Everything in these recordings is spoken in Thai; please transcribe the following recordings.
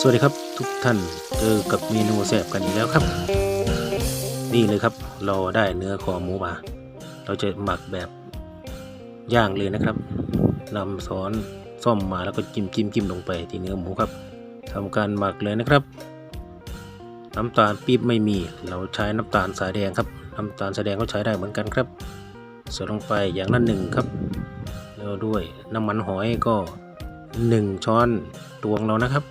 สวัสดีครับทุกท่านเจอกับเมนูแซ่บกันอีกแล้วครับ นี่เลยครับเราได้เนื้อคอหมูมาเราจะหมักแบบย่างเลยนะครับนำซ้อนซ่อมมาแล้วก็จิ้มจิ้มจิ้มลงไปที่เนื้อหมูครับทำการหมักเลยนะครับ น้ำตาลปี๊บไม่มี เราใช้น้ำตาลสายแดงครับน้ำตาลสายแดงก็ใช้ได้เหมือนกันครับใส่ลงไปอย่างละหนึ่งครับ แล้วด้วยน้ำมันหอยก็หนึ่งช้อนตวงเรานะครับ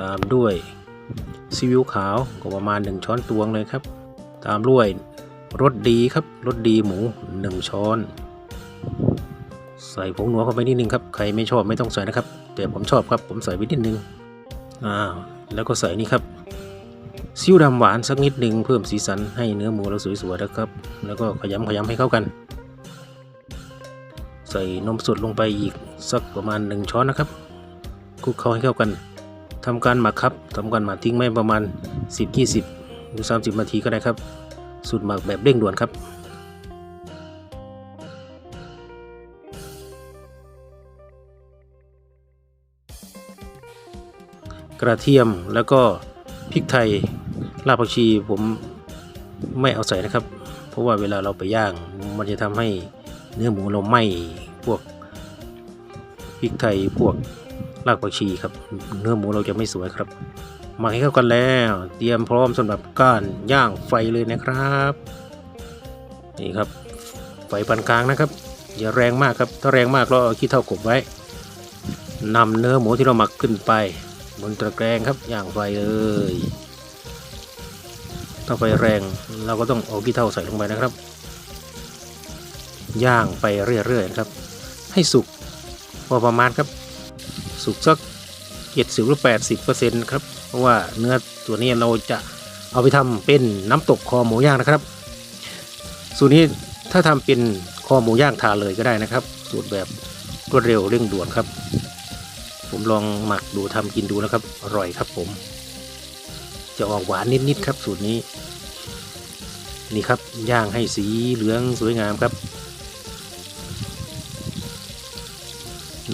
ตามด้วยซีอิ๊วขาวก็ประมาณ 1 ช้อนตวงเลยครับ ตามด้วยรสดีครับรสดีหมู 1 ช้อน ใส่ผงหนัวเข้าไปนิดนึงครับใครไม่ชอบไม่ต้องใส่นะครับ แต่ผมชอบครับผมใส่ไปนิดนึงอ้าแล้วก็ใส่นี่ครับซีอิ๊วดำหวานสักนิดนึงเพิ่มสีสันให้เนื้อหมูเราสวยๆนะครับ แล้วก็ขยำขยำให้เข้ากัน ใส่นมสดลงไปอีกสักประมาณ 1 ช้อนนะครับคลุกเข้าให้เข้ากัน ทำการหมักครับทำการหมักทิ้งไว้ประมาณ 10-20 หรือ 30 นาทีก็ได้ครับ สูตรหมักแบบเร่งด่วนครับกระเทียมแล้วก็พริกไทยรากผักชีผมไม่เอาใส่นะครับ เพราะว่าเวลาเราไปย่างมันจะทำให้เนื้อหมูเราไหม้พวกพริกไทยพวก รากผักชีครับ เนื้อหมูเราจะไม่สวยครับหมักให้เข้ากันแล้ว เตรียมพร้อมสำหรับการย่างไฟเลยนะครับ นี่ครับ ไฟปานกลางนะครับ อย่าแรงมากครับ ถ้าแรงมากเราเอาขี้เท่ากบไว้นำเนื้อหมูที่เราหมักขึ้นไป บนตะแกรงครับย่างไฟเลยถ้าไฟแรงเราก็ต้องเอาขี้เท่าใส่ลงไปนะครับ ย่างไปเรื่อยๆครับ ให้สุกพอประมาณครับ สุกสักเจ็ดสิบหรือแปดสิบเปอร์เซ็นต์ครับ เพราะว่าเนื้อตัวนี้เราจะเอาไปทำเป็นน้ำตกคอหมูย่างนะครับ สูตรนี้ถ้าทำเป็นคอหมูย่างทานเลยก็ได้นะครับ สูตรแบบรวดเร็วเร่งด่วนครับ ผมลองหมักดูทำกินดูนะครับ อร่อยครับผม จะออกหวานนิดๆครับ สูตรนี้ นี่ครับย่างให้สีเหลืองสวยงามครับ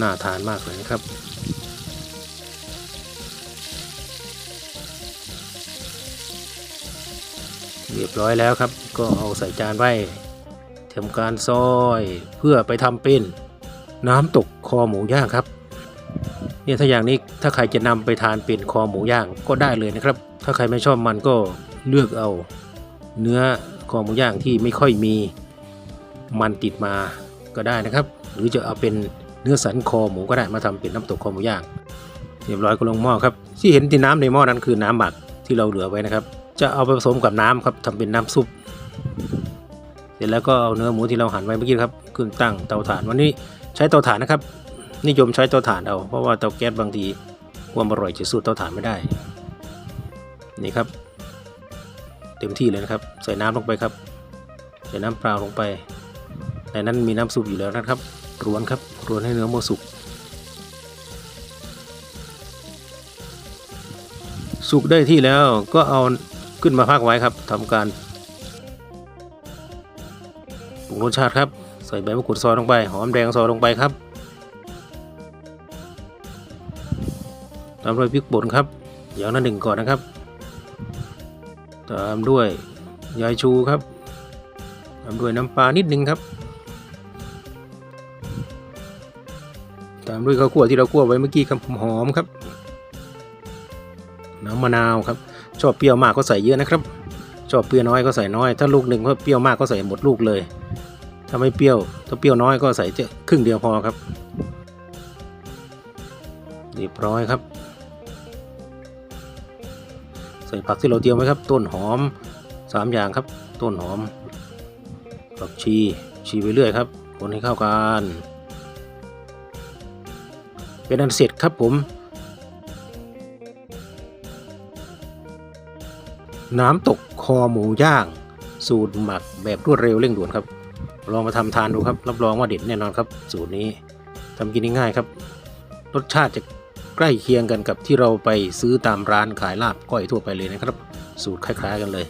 น่าทานมากเลยนะครับ เรียบร้อยแล้วครับ ก็เอาใส่จานไว้ทำการซอยเพื่อไปทำเป็นน้ำตกคอหมูย่างครับเนี่ยถ้าอย่างนี้ถ้าใครจะนำไปทานเป็นคอหมูย่างก็ได้เลยนะครับ ถ้าใครไม่ชอบมันก็เลือกเอา เนื้อคอหมูย่างที่ไม่ค่อยมีมันติดมาก็ได้นะครับ หรือจะเอาเป็นเนื้อสันคอหมูก็ได้มาทำเป็นน้ำตกคอหมูย่างเรียบร้อยก็ลงหม้อครับ ที่เห็นที่น้ำในหม้อนั้นคือน้ำหมักที่เราเหลือไว้นะครับ จะเอาไปผสมกับน้ำครับทำเป็นน้ำซุป เสร็จแล้วก็เอาเนื้อหมูที่เราหั่นไว้เมื่อกี้ครับขึ้นตั้งเตาถ่านวันนี้ใช้เตาถ่านนะครับ นิยมใช้เตาถ่านเอาเพราะว่าเตาแก๊สบางทีความอร่อยจะสู้เตาถ่านไม่ได้ นี่ครับ เต็มที่เลยนะครับ ใส่น้ำลงไปครับใส่น้ำเปล่าลงไปในนั้นมีน้ำซุปอยู่แล้วนะครับรวนครับรวนให้เนื้อหมูสุกสุกได้ที่แล้วก็เอา ขึ้นมาพักไว้ครับทำการปรุงรสชาติครับ ใส่ใบมะกรูดซอยลงไป หอมแดงซอยลงไปครับตามด้วยพริกป่นครับ อย่างละหนึ่งก่อนนะครับ ตามด้วยยายชูครับ ตามด้วยน้ำปลานิดนึงครับ ตามด้วยข้าวคั่วที่เราคั่วไว้เมื่อกี้ครับหอมครับ น้ำมะนาวครับ ชอบเปรี้ยวมากก็ใส่เยอะนะครับ ชอบเปรี้ยวน้อยก็ใส่น้อย ถ้าลูกหนึ่งเปรี้ยวมากก็ใส่หมดลูกเลย ถ้าไม่เปรี้ยว ถ้าเปรี้ยวน้อยก็ใส่ครึ่งเดียวพอครับเรียบร้อยครับ ใส่ผักที่เราเตรียมไว้ครับ ต้นหอมสามอย่างครับ ต้นหอมผักชีชีไปเรื่อยครับคนให้เข้ากัน เป็นอันเสร็จครับผม น้ำตกคอหมูย่าง สูตรหมักแบบรวดเร็วเร่งด่วนครับ ลองมาทำทานดูครับ รับรองว่าเด็ดแน่นอนครับ สูตรนี้ทำกินง่ายครับ รสชาติจะใกล้เคียงกันกับที่เราไปซื้อตามร้านขายลาบก้อยทั่วไปเลยนะครับ สูตรคล้าย ๆ กันเลย